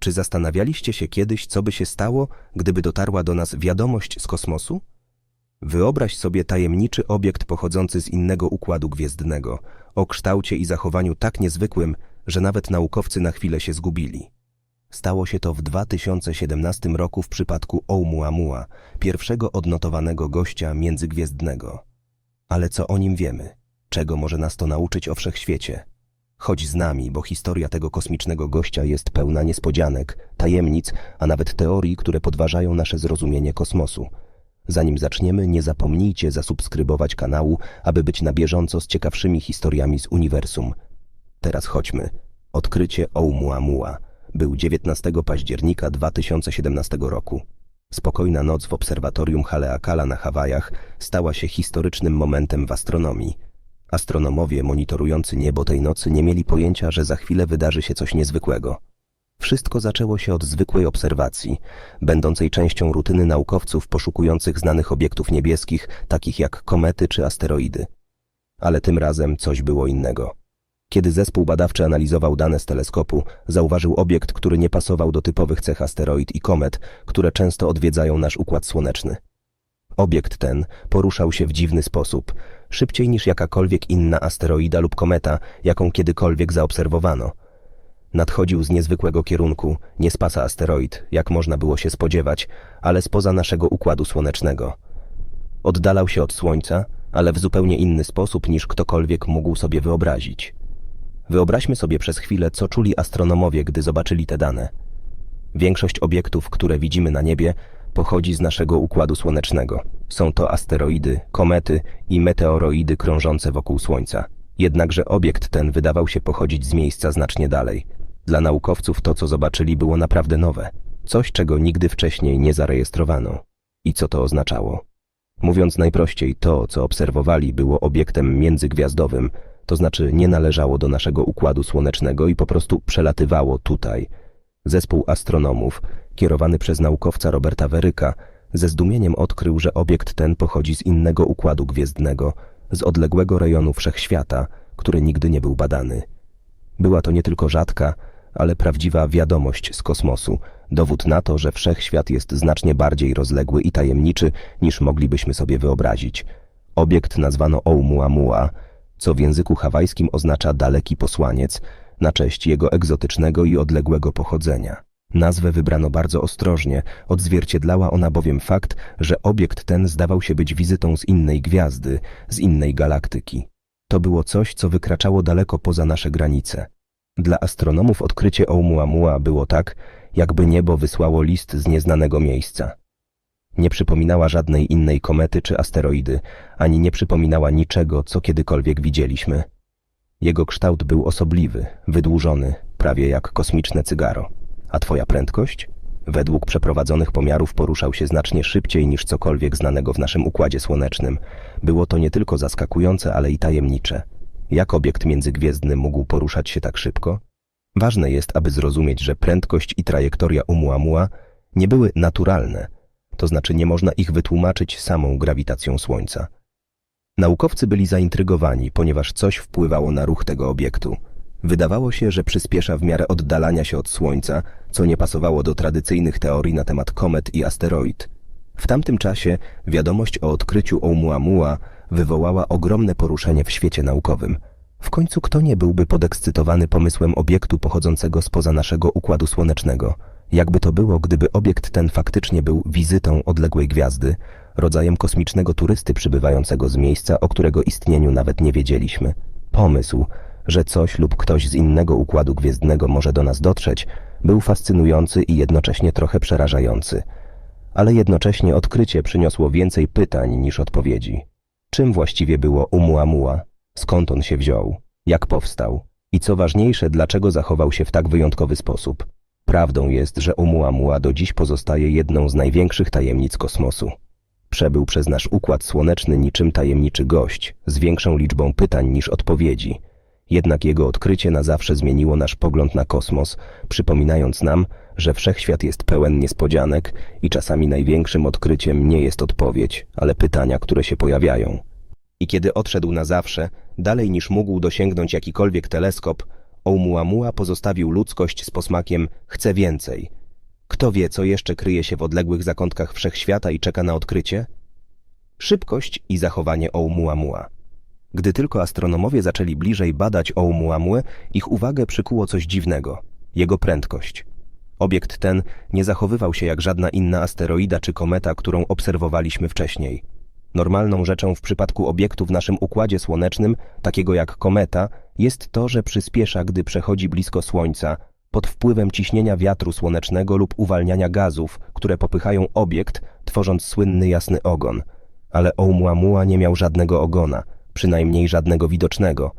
Czy zastanawialiście się kiedyś, co by się stało, gdyby dotarła do nas wiadomość z kosmosu? Wyobraź sobie tajemniczy obiekt pochodzący z innego układu gwiezdnego, o kształcie i zachowaniu tak niezwykłym, że nawet naukowcy na chwilę się zgubili. Stało się to w 2017 roku w przypadku Oumuamua, pierwszego odnotowanego gościa międzygwiezdnego. Ale co o nim wiemy? Czego może nas to nauczyć o wszechświecie? Chodź z nami, bo historia tego kosmicznego gościa jest pełna niespodzianek, tajemnic, a nawet teorii, które podważają nasze zrozumienie kosmosu. Zanim zaczniemy, nie zapomnijcie zasubskrybować kanału, aby być na bieżąco z ciekawszymi historiami z uniwersum. Teraz chodźmy. Odkrycie Oumuamua. Był 19 października 2017 roku. Spokojna noc w obserwatorium Haleakala na Hawajach stała się historycznym momentem w astronomii. Astronomowie monitorujący niebo tej nocy nie mieli pojęcia, że za chwilę wydarzy się coś niezwykłego. Wszystko zaczęło się od zwykłej obserwacji, będącej częścią rutyny naukowców poszukujących znanych obiektów niebieskich, takich jak komety czy asteroidy. Ale tym razem coś było innego. Kiedy zespół badawczy analizował dane z teleskopu, zauważył obiekt, który nie pasował do typowych cech asteroid i komet, które często odwiedzają nasz układ słoneczny. Obiekt ten poruszał się w dziwny sposób, szybciej niż jakakolwiek inna asteroida lub kometa, jaką kiedykolwiek zaobserwowano. Nadchodził z niezwykłego kierunku, nie z pasa asteroid, jak można było się spodziewać, ale spoza naszego układu słonecznego. Oddalał się od Słońca, ale w zupełnie inny sposób niż ktokolwiek mógł sobie wyobrazić. Wyobraźmy sobie przez chwilę, co czuli astronomowie, gdy zobaczyli te dane. Większość obiektów, które widzimy na niebie, pochodzi z naszego układu słonecznego. Są to asteroidy, komety i meteoroidy krążące wokół Słońca. Jednakże obiekt ten wydawał się pochodzić z miejsca znacznie dalej. Dla naukowców to, co zobaczyli, było naprawdę nowe. Coś, czego nigdy wcześniej nie zarejestrowano. I co to oznaczało? Mówiąc najprościej, to, co obserwowali, było obiektem międzygwiazdowym, to znaczy nie należało do naszego układu słonecznego i po prostu przelatywało tutaj. Zespół astronomów, kierowany przez naukowca Roberta Weryka, ze zdumieniem odkrył, że obiekt ten pochodzi z innego układu gwiezdnego, z odległego rejonu wszechświata, który nigdy nie był badany. Była to nie tylko rzadka, ale prawdziwa wiadomość z kosmosu, dowód na to, że wszechświat jest znacznie bardziej rozległy i tajemniczy, niż moglibyśmy sobie wyobrazić. Obiekt nazwano Oumuamua, co w języku hawajskim oznacza daleki posłaniec, na cześć jego egzotycznego i odległego pochodzenia. Nazwę wybrano bardzo ostrożnie, odzwierciedlała ona bowiem fakt, że obiekt ten zdawał się być wizytą z innej gwiazdy, z innej galaktyki. To było coś, co wykraczało daleko poza nasze granice. Dla astronomów odkrycie Oumuamua było tak, jakby niebo wysłało list z nieznanego miejsca. Nie przypominała żadnej innej komety czy asteroidy, ani nie przypominała niczego, co kiedykolwiek widzieliśmy. Jego kształt był osobliwy, wydłużony, prawie jak kosmiczne cygaro. A twoja prędkość? Według przeprowadzonych pomiarów poruszał się znacznie szybciej niż cokolwiek znanego w naszym układzie słonecznym. Było to nie tylko zaskakujące, ale i tajemnicze. Jak obiekt międzygwiezdny mógł poruszać się tak szybko? Ważne jest, aby zrozumieć, że prędkość i trajektoria Umuamua nie były naturalne, to znaczy nie można ich wytłumaczyć samą grawitacją Słońca. Naukowcy byli zaintrygowani, ponieważ coś wpływało na ruch tego obiektu. Wydawało się, że przyspiesza w miarę oddalania się od Słońca, co nie pasowało do tradycyjnych teorii na temat komet i asteroid. W tamtym czasie wiadomość o odkryciu Oumuamua wywołała ogromne poruszenie w świecie naukowym. W końcu kto nie byłby podekscytowany pomysłem obiektu pochodzącego spoza naszego Układu Słonecznego? Jakby to było, gdyby obiekt ten faktycznie był wizytą odległej gwiazdy, rodzajem kosmicznego turysty przybywającego z miejsca, o którego istnieniu nawet nie wiedzieliśmy. Pomysł, że coś lub ktoś z innego układu gwiezdnego może do nas dotrzeć, był fascynujący i jednocześnie trochę przerażający. Ale jednocześnie odkrycie przyniosło więcej pytań niż odpowiedzi. Czym właściwie było Umuamua? Skąd on się wziął? Jak powstał? I co ważniejsze, dlaczego zachował się w tak wyjątkowy sposób? Prawdą jest, że Umuamua do dziś pozostaje jedną z największych tajemnic kosmosu. Przebył przez nasz układ słoneczny niczym tajemniczy gość, z większą liczbą pytań niż odpowiedzi – jednak jego odkrycie na zawsze zmieniło nasz pogląd na kosmos, przypominając nam, że wszechświat jest pełen niespodzianek i czasami największym odkryciem nie jest odpowiedź, ale pytania, które się pojawiają. I kiedy odszedł na zawsze, dalej niż mógł dosięgnąć jakikolwiek teleskop, Oumuamua pozostawił ludzkość z posmakiem chce więcej. Kto wie, co jeszcze kryje się w odległych zakątkach wszechświata i czeka na odkrycie? Szybkość i zachowanie Oumuamua. Gdy tylko astronomowie zaczęli bliżej badać Oumuamue, ich uwagę przykuło coś dziwnego – jego prędkość. Obiekt ten nie zachowywał się jak żadna inna asteroida czy kometa, którą obserwowaliśmy wcześniej. Normalną rzeczą w przypadku obiektu w naszym Układzie Słonecznym, takiego jak kometa, jest to, że przyspiesza, gdy przechodzi blisko Słońca, pod wpływem ciśnienia wiatru słonecznego lub uwalniania gazów, które popychają obiekt, tworząc słynny jasny ogon. Ale Oumuamua nie miał żadnego ogona, przynajmniej żadnego widocznego.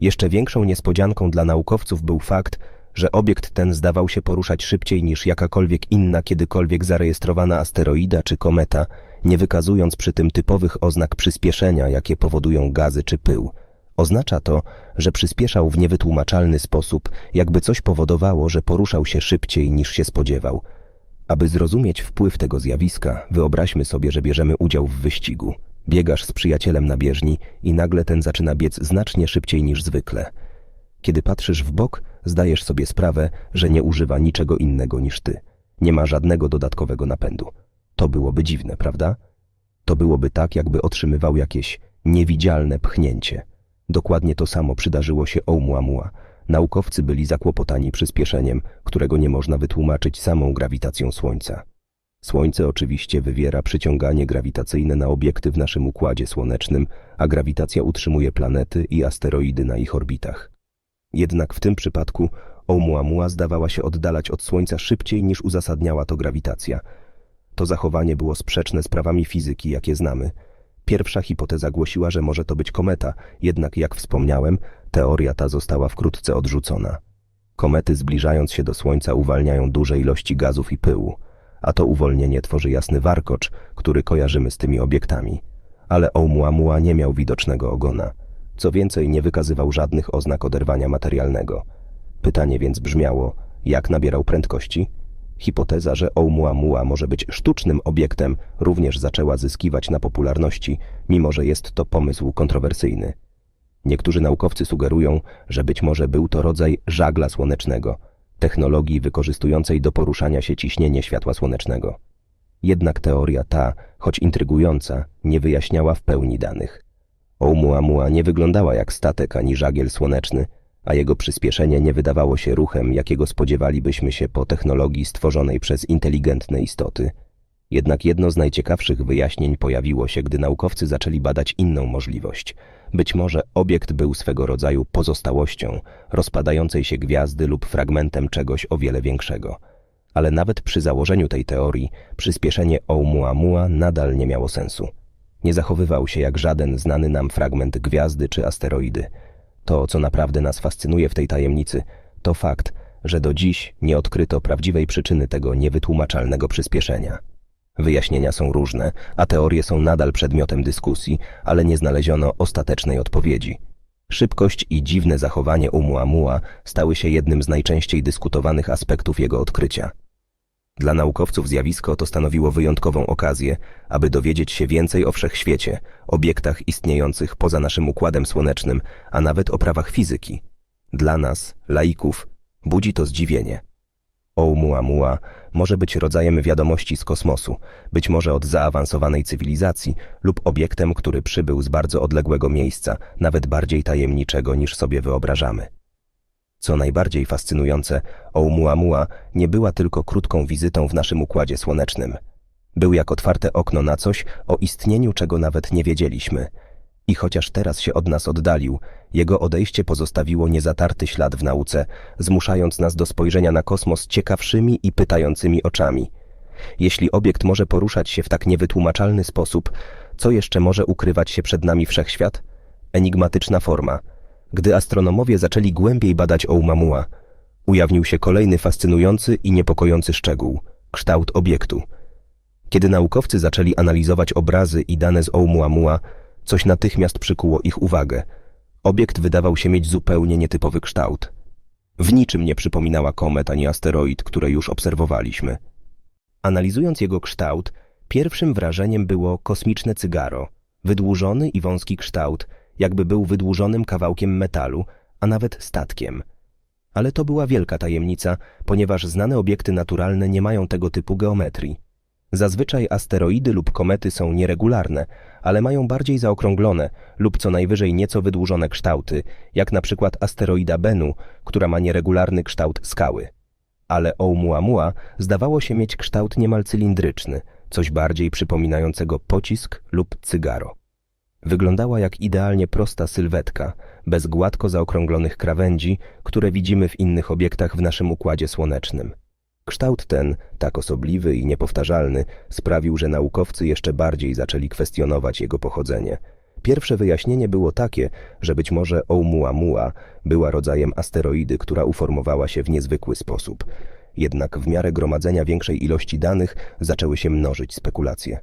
Jeszcze większą niespodzianką dla naukowców był fakt, że obiekt ten zdawał się poruszać szybciej niż jakakolwiek inna kiedykolwiek zarejestrowana asteroida czy kometa, nie wykazując przy tym typowych oznak przyspieszenia, jakie powodują gazy czy pył. Oznacza to, że przyspieszał w niewytłumaczalny sposób, jakby coś powodowało, że poruszał się szybciej niż się spodziewał. Aby zrozumieć wpływ tego zjawiska, wyobraźmy sobie, że bierzemy udział w wyścigu. Biegasz z przyjacielem na bieżni i nagle ten zaczyna biec znacznie szybciej niż zwykle. Kiedy patrzysz w bok, zdajesz sobie sprawę, że nie używa niczego innego niż ty. Nie ma żadnego dodatkowego napędu. To byłoby dziwne, prawda? To byłoby tak, jakby otrzymywał jakieś niewidzialne pchnięcie. Dokładnie to samo przydarzyło się Oumuamua. Naukowcy byli zakłopotani przyspieszeniem, którego nie można wytłumaczyć samą grawitacją Słońca. Słońce oczywiście wywiera przyciąganie grawitacyjne na obiekty w naszym Układzie Słonecznym, a grawitacja utrzymuje planety i asteroidy na ich orbitach. Jednak w tym przypadku Oumuamua zdawała się oddalać od Słońca szybciej niż uzasadniała to grawitacja. To zachowanie było sprzeczne z prawami fizyki, jakie znamy. Pierwsza hipoteza głosiła, że może to być kometa, jednak jak wspomniałem, teoria ta została wkrótce odrzucona. Komety zbliżając się do Słońca uwalniają duże ilości gazów i pyłu, a to uwolnienie tworzy jasny warkocz, który kojarzymy z tymi obiektami. Ale Oumuamua nie miał widocznego ogona. Co więcej, nie wykazywał żadnych oznak oderwania materialnego. Pytanie więc brzmiało, jak nabierał prędkości? Hipoteza, że Oumuamua może być sztucznym obiektem, również zaczęła zyskiwać na popularności, mimo że jest to pomysł kontrowersyjny. Niektórzy naukowcy sugerują, że być może był to rodzaj żagla słonecznego, technologii wykorzystującej do poruszania się ciśnienie światła słonecznego. Jednak teoria ta, choć intrygująca, nie wyjaśniała w pełni danych. Oumuamua nie wyglądała jak statek ani żagiel słoneczny, a jego przyspieszenie nie wydawało się ruchem, jakiego spodziewalibyśmy się po technologii stworzonej przez inteligentne istoty. Jednak jedno z najciekawszych wyjaśnień pojawiło się, gdy naukowcy zaczęli badać inną możliwość. Być może obiekt był swego rodzaju pozostałością rozpadającej się gwiazdy lub fragmentem czegoś o wiele większego. Ale nawet przy założeniu tej teorii przyspieszenie Oumuamua nadal nie miało sensu. Nie zachowywał się jak żaden znany nam fragment gwiazdy czy asteroidy. To, co naprawdę nas fascynuje w tej tajemnicy, to fakt, że do dziś nie odkryto prawdziwej przyczyny tego niewytłumaczalnego przyspieszenia. Wyjaśnienia są różne, a teorie są nadal przedmiotem dyskusji, ale nie znaleziono ostatecznej odpowiedzi. Szybkość i dziwne zachowanie Oumuamua stały się jednym z najczęściej dyskutowanych aspektów jego odkrycia. Dla naukowców zjawisko to stanowiło wyjątkową okazję, aby dowiedzieć się więcej o wszechświecie, obiektach istniejących poza naszym układem słonecznym, a nawet o prawach fizyki. Dla nas, laików, budzi to zdziwienie. Oumuamua może być rodzajem wiadomości z kosmosu, być może od zaawansowanej cywilizacji lub obiektem, który przybył z bardzo odległego miejsca, nawet bardziej tajemniczego niż sobie wyobrażamy. Co najbardziej fascynujące, Oumuamua nie była tylko krótką wizytą w naszym Układzie Słonecznym. Był jak otwarte okno na coś, o istnieniu czego nawet nie wiedzieliśmy. I chociaż teraz się od nas oddalił, jego odejście pozostawiło niezatarty ślad w nauce, zmuszając nas do spojrzenia na kosmos ciekawszymi i pytającymi oczami. Jeśli obiekt może poruszać się w tak niewytłumaczalny sposób, co jeszcze może ukrywać się przed nami wszechświat? Enigmatyczna forma – gdy astronomowie zaczęli głębiej badać Oumuamua, ujawnił się kolejny fascynujący i niepokojący szczegół – kształt obiektu. Kiedy naukowcy zaczęli analizować obrazy i dane z Oumuamua, coś natychmiast przykuło ich uwagę. Obiekt wydawał się mieć zupełnie nietypowy kształt. W niczym nie przypominała komet ani asteroid, które już obserwowaliśmy. Analizując jego kształt, pierwszym wrażeniem było kosmiczne cygaro, wydłużony i wąski kształt – jakby był wydłużonym kawałkiem metalu, a nawet statkiem. Ale to była wielka tajemnica, ponieważ znane obiekty naturalne nie mają tego typu geometrii. Zazwyczaj asteroidy lub komety są nieregularne, ale mają bardziej zaokrąglone lub co najwyżej nieco wydłużone kształty, jak na przykład asteroida Bennu, która ma nieregularny kształt skały. Ale Oumuamua zdawało się mieć kształt niemal cylindryczny, coś bardziej przypominającego pocisk lub cygaro. Wyglądała jak idealnie prosta sylwetka, bez gładko zaokrąglonych krawędzi, które widzimy w innych obiektach w naszym układzie słonecznym. Kształt ten, tak osobliwy i niepowtarzalny, sprawił, że naukowcy jeszcze bardziej zaczęli kwestionować jego pochodzenie. Pierwsze wyjaśnienie było takie, że być może Oumuamua była rodzajem asteroidy, która uformowała się w niezwykły sposób. Jednak w miarę gromadzenia większej ilości danych zaczęły się mnożyć spekulacje.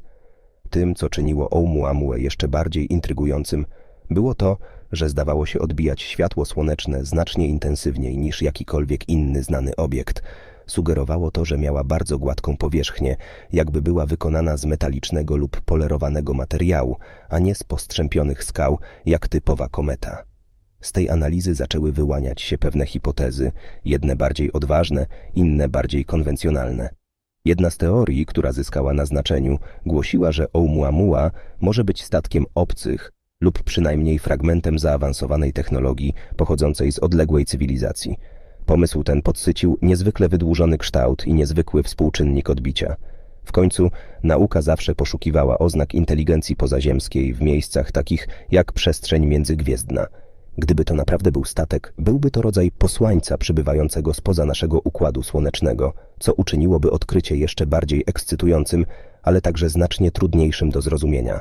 Tym, co czyniło Oumuamua jeszcze bardziej intrygującym, było to, że zdawało się odbijać światło słoneczne znacznie intensywniej niż jakikolwiek inny znany obiekt. Sugerowało to, że miała bardzo gładką powierzchnię, jakby była wykonana z metalicznego lub polerowanego materiału, a nie z postrzępionych skał, jak typowa kometa. Z tej analizy zaczęły wyłaniać się pewne hipotezy, jedne bardziej odważne, inne bardziej konwencjonalne. Jedna z teorii, która zyskała na znaczeniu, głosiła, że Oumuamua może być statkiem obcych lub przynajmniej fragmentem zaawansowanej technologii pochodzącej z odległej cywilizacji. Pomysł ten podsycił niezwykle wydłużony kształt i niezwykły współczynnik odbicia. W końcu nauka zawsze poszukiwała oznak inteligencji pozaziemskiej w miejscach takich jak przestrzeń międzygwiezdna. Gdyby to naprawdę był statek, byłby to rodzaj posłańca przybywającego spoza naszego układu słonecznego, co uczyniłoby odkrycie jeszcze bardziej ekscytującym, ale także znacznie trudniejszym do zrozumienia.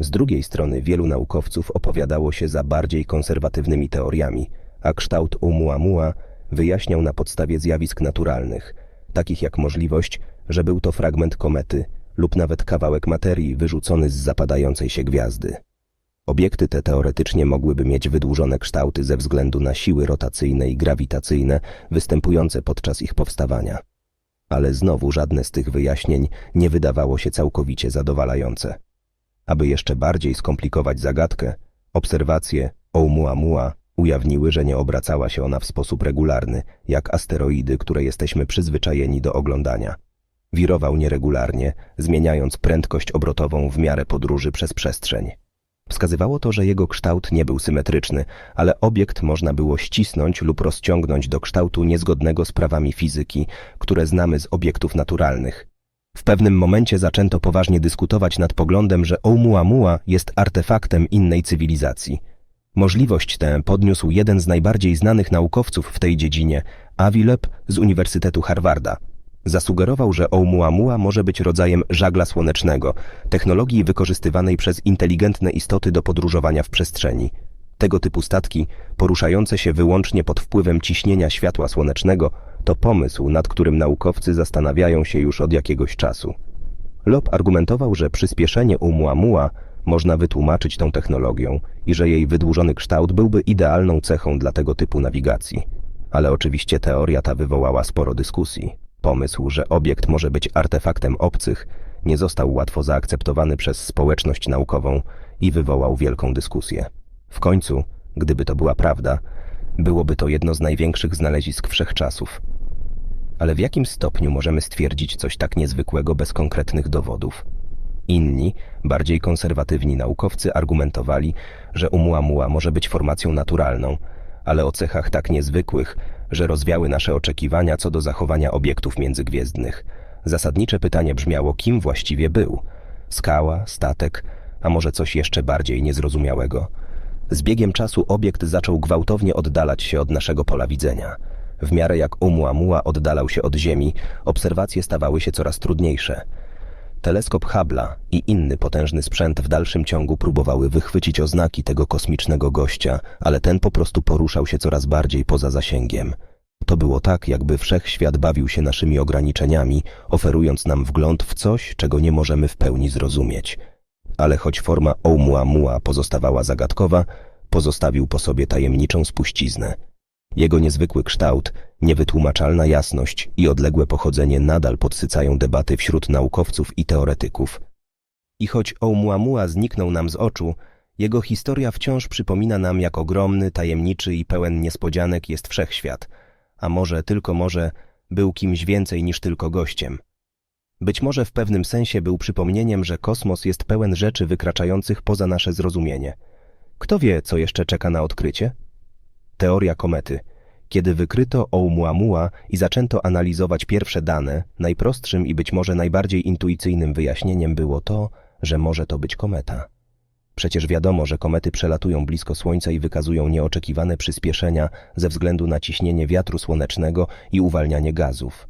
Z drugiej strony wielu naukowców opowiadało się za bardziej konserwatywnymi teoriami, a kształt Oumuamua wyjaśniał na podstawie zjawisk naturalnych, takich jak możliwość, że był to fragment komety lub nawet kawałek materii wyrzucony z zapadającej się gwiazdy. Obiekty te teoretycznie mogłyby mieć wydłużone kształty ze względu na siły rotacyjne i grawitacyjne występujące podczas ich powstawania. Ale znowu żadne z tych wyjaśnień nie wydawało się całkowicie zadowalające. Aby jeszcze bardziej skomplikować zagadkę, obserwacje Oumuamua ujawniły, że nie obracała się ona w sposób regularny, jak asteroidy, które jesteśmy przyzwyczajeni do oglądania. Wirował nieregularnie, zmieniając prędkość obrotową w miarę podróży przez przestrzeń. Wskazywało to, że jego kształt nie był symetryczny, ale obiekt można było ścisnąć lub rozciągnąć do kształtu niezgodnego z prawami fizyki, które znamy z obiektów naturalnych. W pewnym momencie zaczęto poważnie dyskutować nad poglądem, że Oumuamua jest artefaktem innej cywilizacji. Możliwość tę podniósł jeden z najbardziej znanych naukowców w tej dziedzinie, Avi Loeb z Uniwersytetu Harvarda. Zasugerował, że Oumuamua może być rodzajem żagla słonecznego, technologii wykorzystywanej przez inteligentne istoty do podróżowania w przestrzeni. Tego typu statki, poruszające się wyłącznie pod wpływem ciśnienia światła słonecznego, to pomysł, nad którym naukowcy zastanawiają się już od jakiegoś czasu. Lob argumentował, że przyspieszenie Oumuamua można wytłumaczyć tą technologią i że jej wydłużony kształt byłby idealną cechą dla tego typu nawigacji. Ale oczywiście teoria ta wywołała sporo dyskusji. Pomysł, że obiekt może być artefaktem obcych, nie został łatwo zaakceptowany przez społeczność naukową i wywołał wielką dyskusję. W końcu, gdyby to była prawda, byłoby to jedno z największych znalezisk wszechczasów. Ale w jakim stopniu możemy stwierdzić coś tak niezwykłego bez konkretnych dowodów? Inni, bardziej konserwatywni naukowcy argumentowali, że Oumuamua może być formacją naturalną, ale o cechach tak niezwykłych, że rozwiały nasze oczekiwania co do zachowania obiektów międzygwiezdnych. Zasadnicze pytanie brzmiało, kim właściwie był? Skała, statek, a może coś jeszcze bardziej niezrozumiałego? Z biegiem czasu obiekt zaczął gwałtownie oddalać się od naszego pola widzenia. W miarę jak Oumuamua oddalał się od Ziemi, obserwacje stawały się coraz trudniejsze – Teleskop Hubble'a i inny potężny sprzęt w dalszym ciągu próbowały wychwycić oznaki tego kosmicznego gościa, ale ten po prostu poruszał się coraz bardziej poza zasięgiem. To było tak, jakby wszechświat bawił się naszymi ograniczeniami, oferując nam wgląd w coś, czego nie możemy w pełni zrozumieć. Ale choć forma Oumuamua pozostawała zagadkowa, pozostawił po sobie tajemniczą spuściznę. Jego niezwykły kształt, niewytłumaczalna jasność i odległe pochodzenie nadal podsycają debaty wśród naukowców i teoretyków. I choć Oumuamua zniknął nam z oczu, jego historia wciąż przypomina nam, jak ogromny, tajemniczy i pełen niespodzianek jest wszechświat, a może tylko może był kimś więcej niż tylko gościem. Być może w pewnym sensie był przypomnieniem, że kosmos jest pełen rzeczy wykraczających poza nasze zrozumienie. Kto wie, co jeszcze czeka na odkrycie? Teoria komety. Kiedy wykryto Oumuamua i zaczęto analizować pierwsze dane, najprostszym i być może najbardziej intuicyjnym wyjaśnieniem było to, że może to być kometa. Przecież wiadomo, że komety przelatują blisko Słońca i wykazują nieoczekiwane przyspieszenia ze względu na ciśnienie wiatru słonecznego i uwalnianie gazów.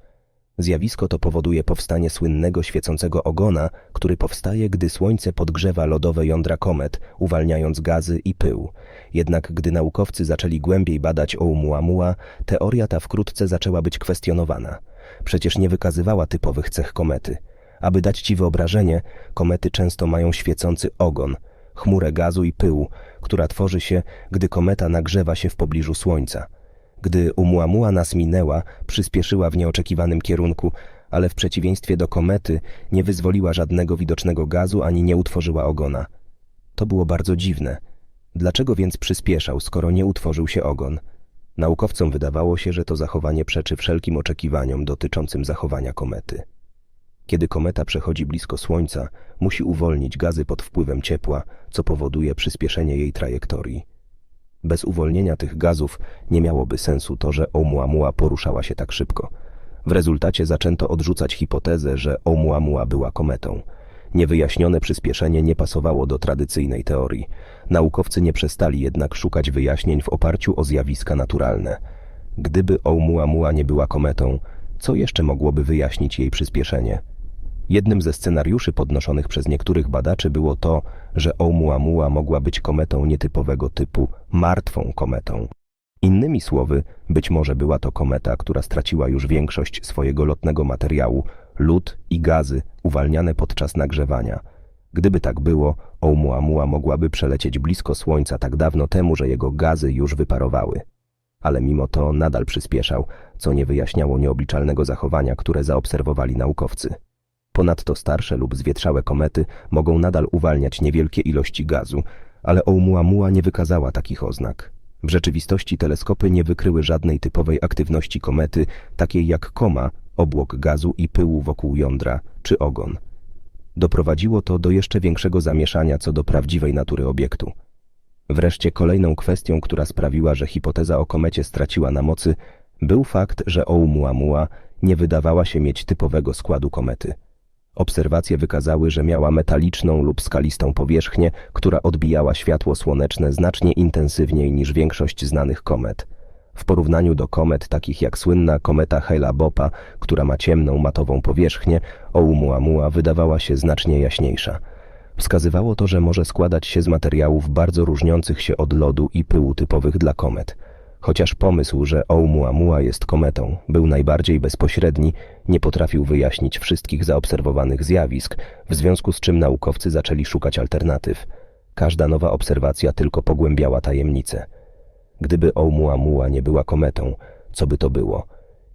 Zjawisko to powoduje powstanie słynnego świecącego ogona, który powstaje, gdy Słońce podgrzewa lodowe jądra komet, uwalniając gazy i pył. Jednak gdy naukowcy zaczęli głębiej badać Oumuamua, teoria ta wkrótce zaczęła być kwestionowana. Przecież nie wykazywała typowych cech komety. Aby dać ci wyobrażenie, komety często mają świecący ogon, chmurę gazu i pyłu, która tworzy się, gdy kometa nagrzewa się w pobliżu Słońca. Gdy Umuamua nas minęła, przyspieszyła w nieoczekiwanym kierunku, ale w przeciwieństwie do komety nie wyzwoliła żadnego widocznego gazu ani nie utworzyła ogona. To było bardzo dziwne. Dlaczego więc przyspieszał, skoro nie utworzył się ogon? Naukowcom wydawało się, że to zachowanie przeczy wszelkim oczekiwaniom dotyczącym zachowania komety. Kiedy kometa przechodzi blisko Słońca, musi uwolnić gazy pod wpływem ciepła, co powoduje przyspieszenie jej trajektorii. Bez uwolnienia tych gazów nie miałoby sensu to, że Oumuamua poruszała się tak szybko. W rezultacie zaczęto odrzucać hipotezę, że Oumuamua była kometą. Niewyjaśnione przyspieszenie nie pasowało do tradycyjnej teorii. Naukowcy nie przestali jednak szukać wyjaśnień w oparciu o zjawiska naturalne. Gdyby Oumuamua nie była kometą, co jeszcze mogłoby wyjaśnić jej przyspieszenie? Jednym ze scenariuszy podnoszonych przez niektórych badaczy było to, że Oumuamua mogła być kometą nietypowego typu, martwą kometą. Innymi słowy, być może była to kometa, która straciła już większość swojego lotnego materiału, lód i gazy uwalniane podczas nagrzewania. Gdyby tak było, Oumuamua mogłaby przelecieć blisko Słońca tak dawno temu, że jego gazy już wyparowały. Ale mimo to nadal przyspieszał, co nie wyjaśniało nieobliczalnego zachowania, które zaobserwowali naukowcy. Ponadto starsze lub zwietrzałe komety mogą nadal uwalniać niewielkie ilości gazu, ale Oumuamua nie wykazała takich oznak. W rzeczywistości teleskopy nie wykryły żadnej typowej aktywności komety, takiej jak koma, obłok gazu i pyłu wokół jądra, czy ogon. Doprowadziło to do jeszcze większego zamieszania co do prawdziwej natury obiektu. Wreszcie kolejną kwestią, która sprawiła, że hipoteza o komecie straciła na mocy, był fakt, że Oumuamua nie wydawała się mieć typowego składu komety. Obserwacje wykazały, że miała metaliczną lub skalistą powierzchnię, która odbijała światło słoneczne znacznie intensywniej niż większość znanych komet. W porównaniu do komet takich jak słynna kometa Hale-Bopa, która ma ciemną, matową powierzchnię, Oumuamua wydawała się znacznie jaśniejsza. Wskazywało to, że może składać się z materiałów bardzo różniących się od lodu i pyłu typowych dla komet – Chociaż pomysł, że Oumuamua jest kometą, był najbardziej bezpośredni, nie potrafił wyjaśnić wszystkich zaobserwowanych zjawisk, w związku z czym naukowcy zaczęli szukać alternatyw. Każda nowa obserwacja tylko pogłębiała tajemnicę. Gdyby Oumuamua nie była kometą, co by to było?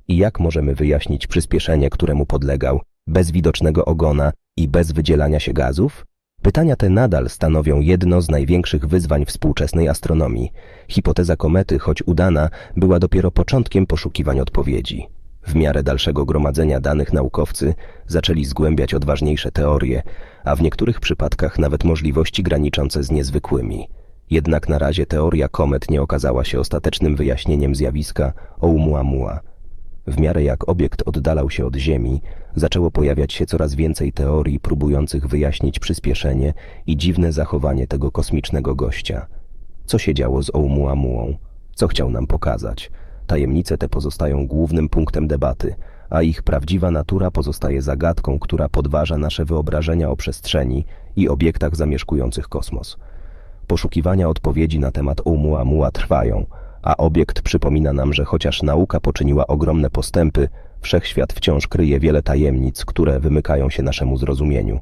I jak możemy wyjaśnić przyspieszenie, któremu podlegał, bez widocznego ogona i bez wydzielania się gazów? Pytania te nadal stanowią jedno z największych wyzwań współczesnej astronomii. Hipoteza komety, choć udana, była dopiero początkiem poszukiwań odpowiedzi. W miarę dalszego gromadzenia danych naukowcy zaczęli zgłębiać odważniejsze teorie, a w niektórych przypadkach nawet możliwości graniczące z niezwykłymi. Jednak na razie teoria komet nie okazała się ostatecznym wyjaśnieniem zjawiska Oumuamua. W miarę jak obiekt oddalał się od Ziemi, zaczęło pojawiać się coraz więcej teorii próbujących wyjaśnić przyspieszenie i dziwne zachowanie tego kosmicznego gościa. Co się działo z Oumuamuą? Co chciał nam pokazać? Tajemnice te pozostają głównym punktem debaty, a ich prawdziwa natura pozostaje zagadką, która podważa nasze wyobrażenia o przestrzeni i obiektach zamieszkujących kosmos. Poszukiwania odpowiedzi na temat Oumuamua trwają, a obiekt przypomina nam, że chociaż nauka poczyniła ogromne postępy, wszechświat wciąż kryje wiele tajemnic, które wymykają się naszemu zrozumieniu.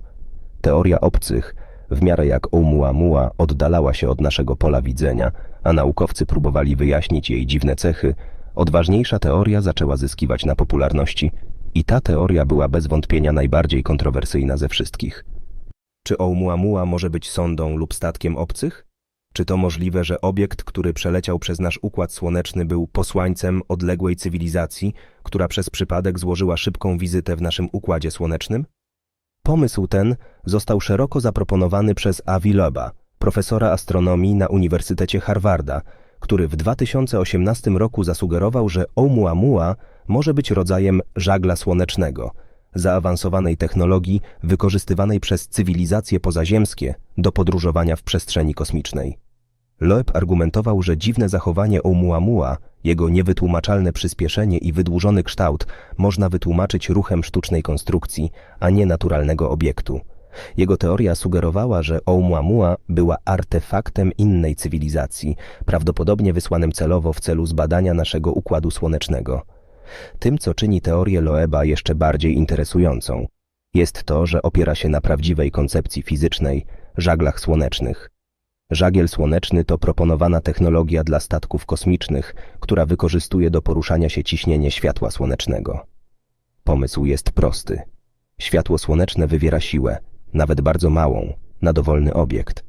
Teoria obcych, w miarę jak Oumuamua, oddalała się od naszego pola widzenia, a naukowcy próbowali wyjaśnić jej dziwne cechy, odważniejsza teoria zaczęła zyskiwać na popularności i ta teoria była bez wątpienia najbardziej kontrowersyjna ze wszystkich. Czy Oumuamua może być sondą lub statkiem obcych? Czy to możliwe, że obiekt, który przeleciał przez nasz układ słoneczny, był posłańcem odległej cywilizacji, która przez przypadek złożyła szybką wizytę w naszym układzie słonecznym? Pomysł ten został szeroko zaproponowany przez Avi Loeba, profesora astronomii na Uniwersytecie Harvarda, który w 2018 roku zasugerował, że Oumuamua może być rodzajem żagla słonecznego, zaawansowanej technologii wykorzystywanej przez cywilizacje pozaziemskie do podróżowania w przestrzeni kosmicznej. Loeb argumentował, że dziwne zachowanie Oumuamua, jego niewytłumaczalne przyspieszenie i wydłużony kształt można wytłumaczyć ruchem sztucznej konstrukcji, a nie naturalnego obiektu. Jego teoria sugerowała, że Oumuamua była artefaktem innej cywilizacji, prawdopodobnie wysłanym celowo w celu zbadania naszego układu słonecznego. Tym, co czyni teorię Loeba jeszcze bardziej interesującą, jest to, że opiera się na prawdziwej koncepcji fizycznej, żaglach słonecznych. Żagiel słoneczny to proponowana technologia dla statków kosmicznych, która wykorzystuje do poruszania się ciśnienie światła słonecznego. Pomysł jest prosty. Światło słoneczne wywiera siłę, nawet bardzo małą, na dowolny obiekt.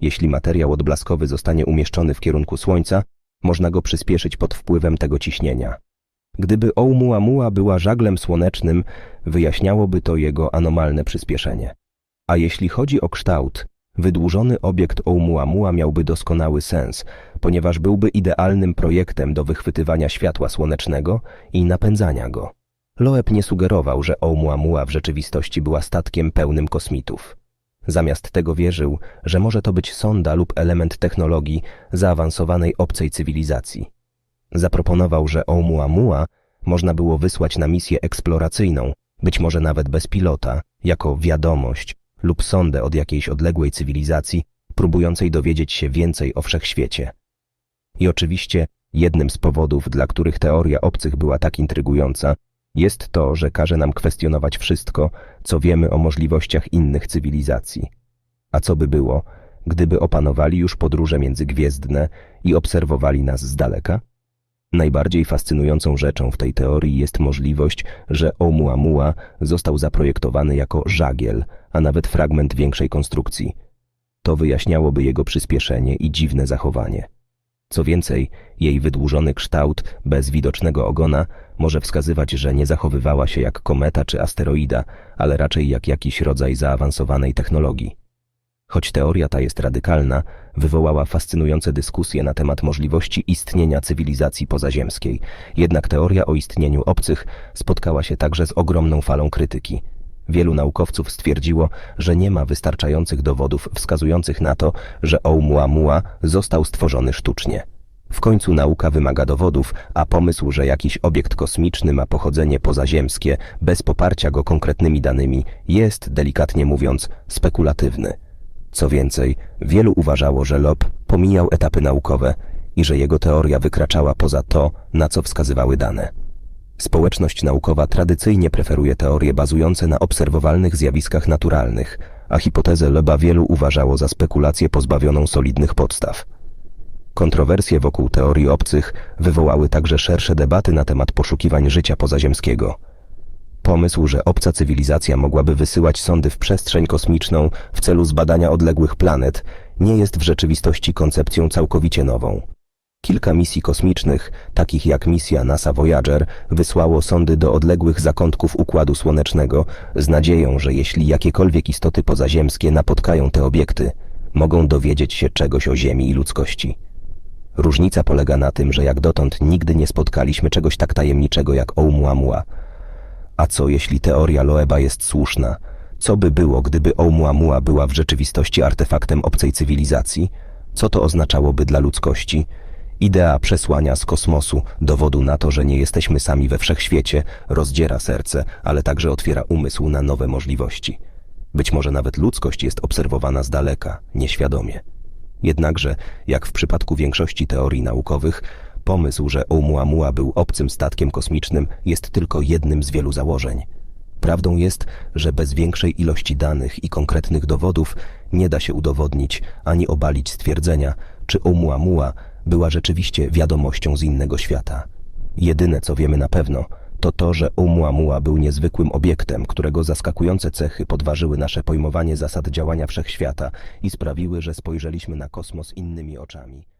Jeśli materiał odblaskowy zostanie umieszczony w kierunku Słońca, można go przyspieszyć pod wpływem tego ciśnienia. Gdyby Oumuamua była żaglem słonecznym, wyjaśniałoby to jego anomalne przyspieszenie. A jeśli chodzi o kształt, wydłużony obiekt Oumuamua miałby doskonały sens, ponieważ byłby idealnym projektem do wychwytywania światła słonecznego i napędzania go. Loeb nie sugerował, że Oumuamua w rzeczywistości była statkiem pełnym kosmitów. Zamiast tego wierzył, że może to być sonda lub element technologii zaawansowanej obcej cywilizacji. Zaproponował, że Oumuamua można było wysłać na misję eksploracyjną, być może nawet bez pilota, jako wiadomość lub sondę od jakiejś odległej cywilizacji, próbującej dowiedzieć się więcej o wszechświecie. I oczywiście jednym z powodów, dla których teoria obcych była tak intrygująca, jest to, że każe nam kwestionować wszystko, co wiemy o możliwościach innych cywilizacji. A co by było, gdyby opanowali już podróże międzygwiezdne i obserwowali nas z daleka? Najbardziej fascynującą rzeczą w tej teorii jest możliwość, że Oumuamua został zaprojektowany jako żagiel, a nawet fragment większej konstrukcji. To wyjaśniałoby jego przyspieszenie i dziwne zachowanie. Co więcej, jej wydłużony kształt, bez widocznego ogona, może wskazywać, że nie zachowywała się jak kometa czy asteroida, ale raczej jak jakiś rodzaj zaawansowanej technologii. Choć teoria ta jest radykalna, wywołała fascynujące dyskusje na temat możliwości istnienia cywilizacji pozaziemskiej. Jednak teoria o istnieniu obcych spotkała się także z ogromną falą krytyki. Wielu naukowców stwierdziło, że nie ma wystarczających dowodów wskazujących na to, że Oumuamua został stworzony sztucznie. W końcu nauka wymaga dowodów, a pomysł, że jakiś obiekt kosmiczny ma pochodzenie pozaziemskie, bez poparcia go konkretnymi danymi, jest, delikatnie mówiąc, spekulatywny. Co więcej, wielu uważało, że Lob pomijał etapy naukowe i że jego teoria wykraczała poza to, na co wskazywały dane. Społeczność naukowa tradycyjnie preferuje teorie bazujące na obserwowalnych zjawiskach naturalnych, a hipotezę Loba wielu uważało za spekulację pozbawioną solidnych podstaw. Kontrowersje wokół teorii obcych wywołały także szersze debaty na temat poszukiwań życia pozaziemskiego. Pomysł, że obca cywilizacja mogłaby wysyłać sondy w przestrzeń kosmiczną w celu zbadania odległych planet, nie jest w rzeczywistości koncepcją całkowicie nową. Kilka misji kosmicznych, takich jak misja NASA Voyager, wysłało sondy do odległych zakątków Układu Słonecznego z nadzieją, że jeśli jakiekolwiek istoty pozaziemskie napotkają te obiekty, mogą dowiedzieć się czegoś o Ziemi i ludzkości. Różnica polega na tym, że jak dotąd nigdy nie spotkaliśmy czegoś tak tajemniczego jak Oumuamua. A co jeśli teoria Loeba jest słuszna? Co by było, gdyby Oumuamua była w rzeczywistości artefaktem obcej cywilizacji? Co to oznaczałoby dla ludzkości? Idea przesłania z kosmosu, dowodu na to, że nie jesteśmy sami we wszechświecie, rozdziera serce, ale także otwiera umysł na nowe możliwości. Być może nawet ludzkość jest obserwowana z daleka, nieświadomie. Jednakże, jak w przypadku większości teorii naukowych, pomysł, że Oumuamua był obcym statkiem kosmicznym jest tylko jednym z wielu założeń. Prawdą jest, że bez większej ilości danych i konkretnych dowodów nie da się udowodnić ani obalić stwierdzenia, czy Oumuamua była rzeczywiście wiadomością z innego świata. Jedyne, co wiemy na pewno, to to, że Oumuamua był niezwykłym obiektem, którego zaskakujące cechy podważyły nasze pojmowanie zasad działania wszechświata i sprawiły, że spojrzeliśmy na kosmos innymi oczami.